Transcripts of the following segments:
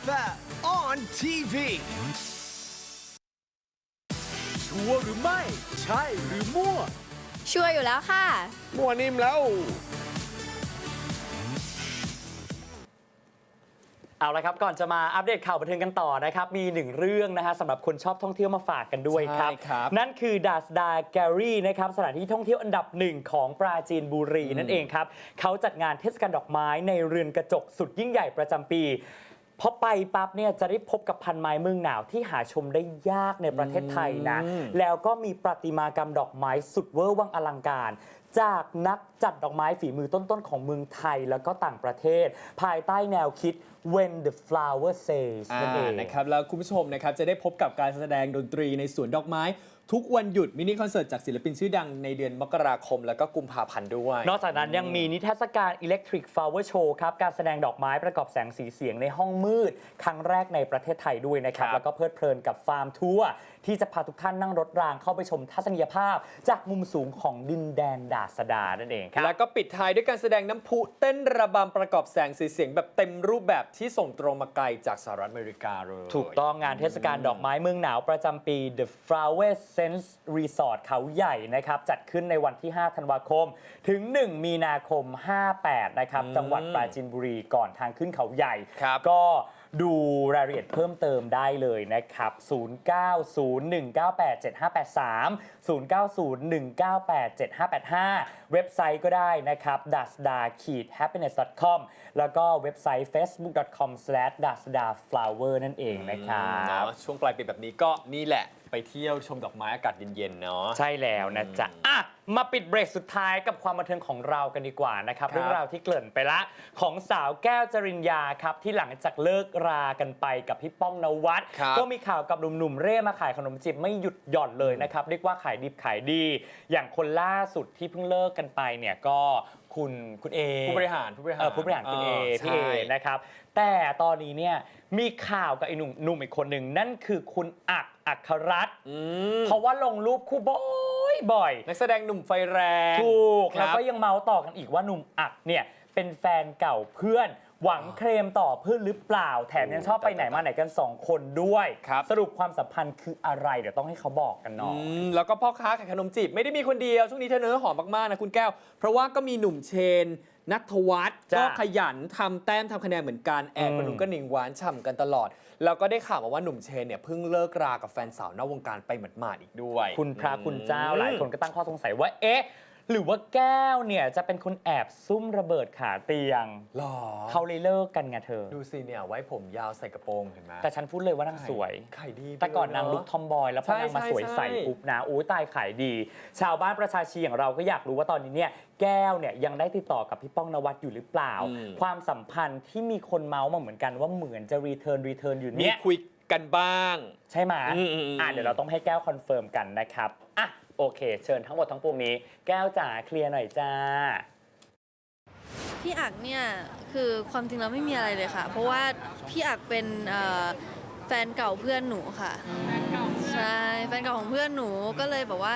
FM on TV ชัวร์หรือไม่ ใช่หรือมั่ว ชัวร์อยู่แล้วค่ะ มัวนิ่มแล้ว เอาละครับ ก่อนจะมาอัปเดตข่าวบันเทิงกันต่อนะครับ มีหนึ่งเรื่องนะฮะสำหรับคนชอบท่องเที่ยวมาฝากกันด้วยครับ ใช่ครับ นั่นคือดาสดาแกรี่นะครับสถานที่ท่องเที่ยวอันดับหนึ่งของปราจีนบุรีนั่นเองครับเขาจัดงานเทศกาลดอกไม้ในเรือนกระจกสุดยิ่งใหญ่ประจำปี พอไปปั๊บเนี่ยจะได้พบกับพันไม้เมืองหนาวที่หาชมได้ยากในประเทศไทยนะอืมแล้วก็มีประติมากรรมดอกไม้สุดเวอร์วังอลังการ จากนักจัดดอกไม้ฝีมือต้นๆ ของเมืองไทยแล้วก็ต่างประเทศ ภายใต้แนวคิด when the flower says นั่นเองนะครับแล้วคุณผู้ชมนะครับจะได้พบกับการแสดงดนตรีในสวนดอกไม้ ทุกวันหยุดมินิคอนเสิร์ตจากศิลปินชื่อดังในเดือนมกราคม แล้วก็กุมภาพันธ์ด้วย นอกจากนั้นยังมีนิทรรศการ Electric Flower Show ครับการแสดงดอกไม้ประกอบแสงสีเสียงในห้องมืด ครั้งแรกในประเทศไทยด้วยนะครับครับแล้วก็เพลิดเพลินกับฟาร์มทัวร์ที่จะพาทุกท่านนั่งรถรางเข้าไปชมทัศนียภาพ จากมุมสูงของดินแดนดาษดานั่นเองครับ แล้วก็ปิดท้ายด้วยการแสดงน้ำพุเต้นระบำประกอบแสงสีเสียงแบบเต็มรูปแบบที่ส่งตรงมาไกลจากสหรัฐอเมริกาเลยถูกต้องงานเทศกาลดอกไม้เมืองหนาวประจำปี The Flower Sense Resort เขาใหญ่นะครับ จัดขึ้นในวันที่ 5 ธันวาคม ถึง 1 มีนาคม 58 นะครับอืมจังหวัดปราจีนบุรีก่อนทางขึ้นเขาใหญ่ครับก็ ดูรายละเอียดเพิ่มเติมได้เลยนะครับ 0901987583 0901987585 เว็บไซต์ก็ได้นะครับ d a s d a happiness com แล้วก็เว็บไซต์ facebook.com d a s d a flower นั่นเองนะครับ ช่วงปลายปีแบบนี้ก็นี่แหละ ไปเที่ยวชมดอกไม้อากาศเย็นๆเนาะ ใช่แล้วนะจ๊ะอะมาปิดเบรกสุดท้ายกับความบันเทิงของเรากันดีกว่านะครับ ครับ เรื่องราวที่เกริ่นไปละ ของสาวแก้วจริญญาครับ ที่หลังจากเลิกรากันไปกับพี่ป้องนวัด ครับก็มีข่าวกับหนุ่มๆเร่มาขายขนมจีบไม่หยุดหย่อนเลยนะครับ เรียกว่าขายดิบขายดี อย่างคนล่าสุดที่เพิ่งเลิกกันไปเนี่ยก็ คุณคุณเอผู้บริหารผู้บริหารเออผู้บริหารคุณเอใช่พี่เอนะครับ แต่ตอนนี้เนี่ยมีข่าวกับไอ้หนุ่มหนุ่มอีกคนหนึ่งนั่นคือคุณอักอัครรัตน์อืมเพราะว่าลงรูปคู่บ่อยบ่อยนักแสดงหนุ่มไฟแรงถูกครับแล้วก็ยังเมาส์ต่อกันอีกว่าหนุ่มอักเนี่ยเป็นแฟนเก่าเพื่อน หวังเคลมต่อเพื่อนหรือเปล่า แถมยังชอบไปไหนมาไหนกัน 2 คนด้วย ครับ สรุปความสัมพันธ์คืออะไร เดี๋ยวต้องให้เขาบอกกันหน่อยอืมแล้วก็พ่อค้าขายขนมจีบไม่ได้มีคนเดียว ช่วงนี้เธอเนื้อหอมมาก ๆ นะคุณแก้ว เพราะว่าก็มีหนุ่มเชน นัทวัฒน์จ้ะก็ขยันทำแต้มทำคะแนนเหมือนกันแอบอืม ประดุงกระหนิงหวานฉ่ำกันตลอด แล้วก็ได้ข่าวมาว่าหนุ่มเชนเนี่ยเพิ่งเลิกรากับแฟนสาวนอกวงการไปหมาดๆอีกด้วย คุณพระคุณเจ้าอืมหลายคนก็ตั้งข้อสงสัยว่า เอ๊ะ หรือว่าแก้วเนี่ยจะเป็นคนแอบซุ่มระเบิดขาเตียง หรอเขาเลยเลิกกันไงเธอ ดูสิเนี่ยไว้ผมยาวใส่กระโปรงเห็นไหมแต่ฉันพูดเลยว่านางสวยขายดีไปแต่ก่อนนางเะลุกทอมบอย แล้วพอนางมาใช่สวยใสใช่ ปุ๊บนะอู้ตายขายดี ชาวบ้านประชาชีอย่างเราก็อยากรู้ว่าตอนนี้เนี่ยแก้วเนี่ยยังได้ติดต่อกับพี่ป้องนวัดอยู่หรือเปล่า อืม ความสัมพันธ์ที่มีคนเมาส์มาเหมือนกันว่าเหมือนจะรีเทิร์นรีเทิร์นอยู่มีเนี่ยคุยกันบ้าง ใช่ไหมอืมอืมอืม อะเดี๋ยวเราต้องให้แก้วคอนเฟิร์มกันนะครับอะ โอเค เชิญทั้งหมดทั้งปวงนี้ แก้วจ๋าเคลียร์หน่อยจ้า พี่อักเนี่ยคือความจริงแล้วไม่มีอะไรเลยค่ะ เพราะว่าพี่อักเป็นเอ่อแฟนเก่าเพื่อนหนูค่ะ ใช่แฟนเก่าของเพื่อนหนูก็เลยแบบว่า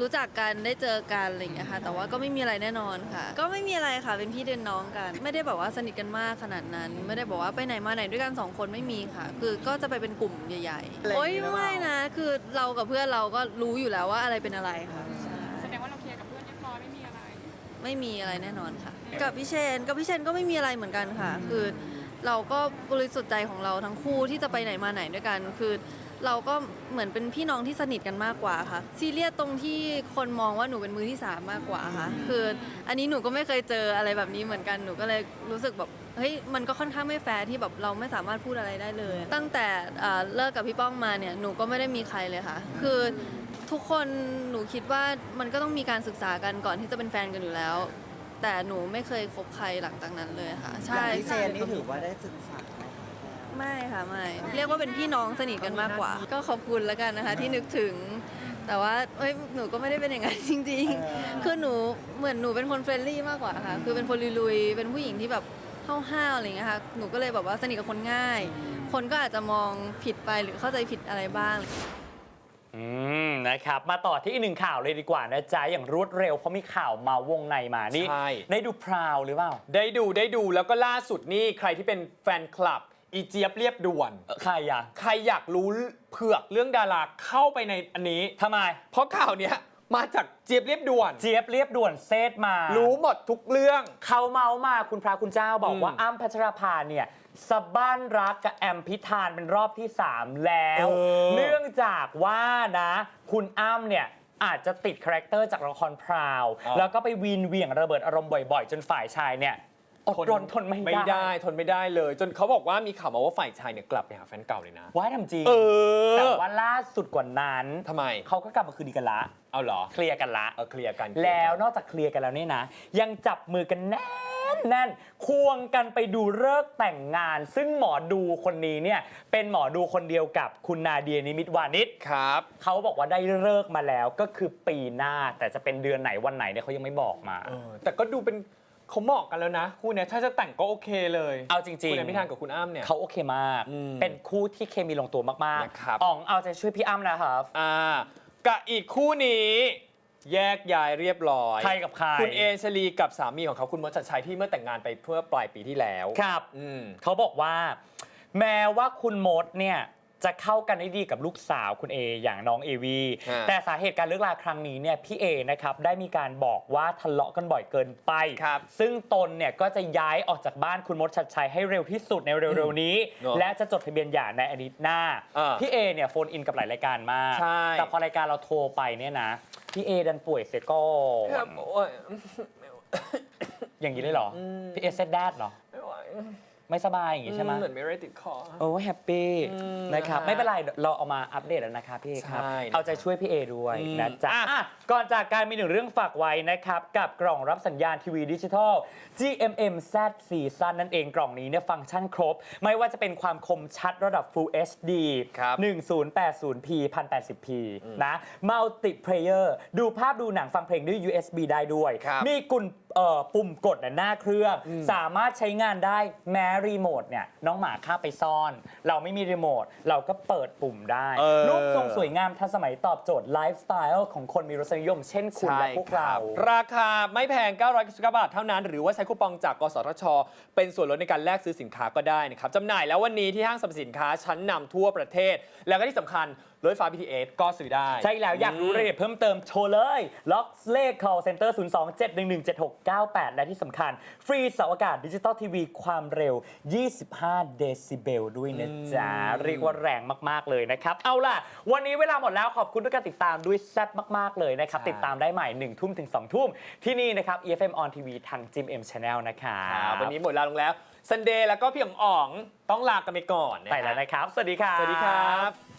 รู้จักกันได้เจอกันอะไรอย่างเงี้ยค่ะ แต่ว่าก็ไม่มีอะไรแน่นอนค่ะ ก็ไม่มีอะไรค่ะเป็นพี่เดินน้องกัน ไม่ได้แบบว่าสนิทกันมากขนาดนั้น ไม่ได้บอกว่าไปไหนมาไหนด้วยกันสองคนไม่มีค่ะ คือก็จะไปเป็นกลุ่มใหญ่ๆโอ๊ยไม่นะคือเรากับเพื่อนเราก็รู้อยู่แล้วว่าอะไรเป็นอะไรค่ะใช่แสดงว่าเราเคลียร์กับเพื่อนเรียบร้อยไม่มีอะไร ไม่มีอะไรแน่นอนค่ะ กับพี่เชนกับพี่เชนก็ไม่มีอะไรเหมือนกันค่ะ คือ เราก็บริสุทธิ์ใจของเราทั้งคู่ที่จะไปไหนมาไหนด้วยกัน คือ เราก็เหมือนเป็นพี่น้องที่สนิทกันมากกว่าค่ะ ซีเรียสตรงที่คนมองว่าหนูเป็นมือที่สามมากกว่าค่ะ คืออันนี้หนูก็ไม่เคยเจออะไรแบบนี้เหมือนกันหนูก็เลยรู้สึกแบบเฮ้ยมันก็ค่อนข้างไม่แฟร์ที่แบบเราไม่สามารถพูดอะไรได้เลย ตั้งแต่เอ่อเลิกกับพี่ป้องมาเนี่ยหนูก็ไม่ได้มีใครเลยค่ะ คือทุกคนหนูคิดว่ามันก็ต้องมีการศึกษากันก่อนที่จะเป็นแฟนกันอยู่แล้ว แต่หนูไม่เคยคบใครหลังจากนั้นเลยค่ะ ใช่อย่างพี่เจนนี่ถือว่าได้ศึกษา ไหมคะไม่ค่ะไม่เรียกว่าเป็นพี่น้องสนิทกันมากกว่า ก็ขอบคุณแล้วกันนะคะ ที่นึกถึง แต่ว่าเอ้ยหนูก็ไม่ได้เป็นอย่างนั้นจริง ๆ คือหนูเหมือนหนูเป็นคนเฟรนลี่มากกว่าค่ะ คือเป็นคนลุยๆเป็นผู้หญิงที่แบบห้าวๆอะไรอย่างเงี้ยค่ะหนูก็เลยแบบว่าสนิทกับคนง่าย คนก็อาจจะมองผิดไปหรือเข้าใจผิดอะไรบ้างอืมนะครับ มาต่อที่อีกหนึ่งข่าวเลยดีกว่านะจ๊ะ อย่างรวดเร็วเพราะมีข่าวมาวงในมานี่ ใช่ ได้ดูพราวหรือเปล่า ได้ดูได้ดูแล้วก็ล่าสุดนี่ใครที่เป็นแฟนคลับ อีเจี๊ยบเรียบด่วน ใครอะใครอยากรู้เผือกเรื่องดาราเข้าไปในอันนี้ ทำไม เพราะข่าวเนี้ยมาจากเจี๊ยบเรียบด่วน เจี๊ยบเรียบด่วนเซตมา รู้หมดทุกเรื่อง เขาเมาส์มาคุณพระคุณเจ้าบอกอืมว่าอ้ำพัชราภาเนี่ยสะบ้านรักกับแอมพิธานเป็นรอบที่ 3 แล้ว เออเนื่องจากว่านะ คุณอ้ำเนี่ยอาจจะติดคาแรคเตอร์จากละครพราวแล้วก็ไปวีนเหวี่ยงระเบิดอารมณ์บ่อยๆ จนฝ่ายชายเนี่ย อดรนทนไม่ไม่ได้ ได้ ทนไม่ได้เลย จนเขาบอกว่ามีข่าวมาว่าฝ่ายชายเนี่ยกลับไปหาแฟนเก่าเลยนะ ว่าทำจริง เออแต่ว่าล่าสุดกว่านั้นทำไม เขาก็กลับมาคืนดีกันละ เอาเหรอ เคลียร์กันละ เออเคลียร์กันแล้วนอกจากเคลียร์กันแล้วเนี่ยนะ ยังจับมือกันแน่นแน่นควงกันไปดูเลิกษ์แต่งงาน ซึ่งหมอดูคนนี้เนี่ยเป็นหมอดูคนเดียวกับคุณนาเดียนิมิตวานิชครับ เขาบอกว่าได้เลิกษ์มาแล้วก็คือปีหน้าแต่จะเป็นเดือนไหนวันไหนเนี่ยเขายังไม่บอกมา เออแต่ก็ดูเป็น เขาเหมาะกันแล้วนะคู่เนี้ยถ้าจะแต่งก็โอเคเลยเอาจริงคุณๆอภิธานกับคุณอ้ำเนี่ย เขาโอเคมาก อืมเป็นคู่ที่เคมีลงตัวมากนะครับ ๆอ๋องเอาใจช่วยพี่อ้ำนะครับ อ่ากับอีกคู่นี้ แยกย้ายเรียบร้อยใครกับใคร คุณเอชลีกับสามีของเขาคุณมดชัดชัยที่เมื่อแต่งงานไปเพื่อปลายปีที่แล้วครับ อืม เขาบอกว่า แม้ว่าคุณมดเนี่ย จะเข้ากันได้ดีกับลูกสาวคุณเออย่างน้องเอวีฮะแต่สาเหตุการเลิกลาครั้งนี้เนี่ยพี่เอนะครับได้มีการบอกว่าทะเลาะกันบ่อยเกินไป ครับซึ่งตนเนี่ยก็จะย้ายออกจากบ้านคุณมดชัดชัยให้เร็วที่สุดในเร็วๆนี้ เนอะและจะจดทะเบียนหย่าในอาทิตย์หน้าอ่าพี่เอเนี่ยโฟนอินกับหลายรายการมากใช่ แต่พอรายการเราโทรไปเนี่ยนะพี่เอดันป่วยเสียก่อนครับโอ้ยอย่างนี้เลยเหรออมพี่เอเซตแดดเหรอ ไม่ไหว ไม่สบายอย่างนี้ใช่ไหมเหมือนไม่ได้ติดคอ โอ้แฮปปี้อืมนะครับนะฮะไม่เป็นไรเดี๋ยวเราเอามาอัปเดตแล้วนะครับพี่เอครับ ใช่เอาใจช่วยพี่เอด้วยอืมนะจ๊ะอะ อะก่อนจากการมีหนึ่งเรื่องฝากไว้นะครับ กับกล่องรับสัญญาณทีวีดิจิทัล GMM Z Season นั่นเองกล่องนี้เนี่ยฟังก์ชันครบ ไม่ว่าจะเป็นความคมชัดระดับ Full HD ครับ 1080p 1080p นะ Multi Player ดูภาพดูหนังฟังเพลงด้วย USB ได้ด้วย ครับ มีกุญ เอ่อปุ่มกดน่ะหน้าเครื่อง สามารถใช้งานได้แม้รีโมทเนี่ยน้องหมาข้าไปซ่อน เราไม่มีรีโมทเราก็เปิดปุ่มได้เออ รูปทรงสวยงามทันสมัยตอบโจทย์ไลฟ์สไตล์ของคนมีรสนิยมเช่นคุณและพวกเรา ราคาไม่แพง 999 บาทเท่านั้น หรือว่าใช้คูปองจาก กสทช เป็นส่วนลดในการแลกซื้อสินค้าก็ได้นะครับจำหน่ายแล้ววันนี้ที่ห้างสรรพสินค้าชั้นนำทั่วประเทศ แล้วก็ที่สำคัญ รถไฟฟ้า BTS ก็ซื้อได้ ใช่แล้วอยากรู้รายละเอียดเพิ่มเติมโทรเลย ล็อกเลข call center 027117698 และที่สำคัญ ฟรีเสาอากาศดิจิตอลทีวีความเร็ว 25 เดซิเบลด้วยนะจ๊ะ เรียกว่าแรงมาก ๆ เลยนะครับ เอาล่ะ วันนี้เวลาหมดแล้วขอบคุณทุกการติดตามด้วยแซ่บมาก ๆ เลยนะครับครับติดตามได้ใหม่ 1 ทุ่มถึง 2 ทุ่ม ที่นี่นะครับ EFM on TV ทาง Jim M Channel นะครัครับบวันนี้หมดเวลาลงแล้วซันเดย์แล้วก็พี่อ๋องอ๋องต้องลากันไปก่อนนะไปแล้วนะครับ สวัสดีครับ สวัสดีครับ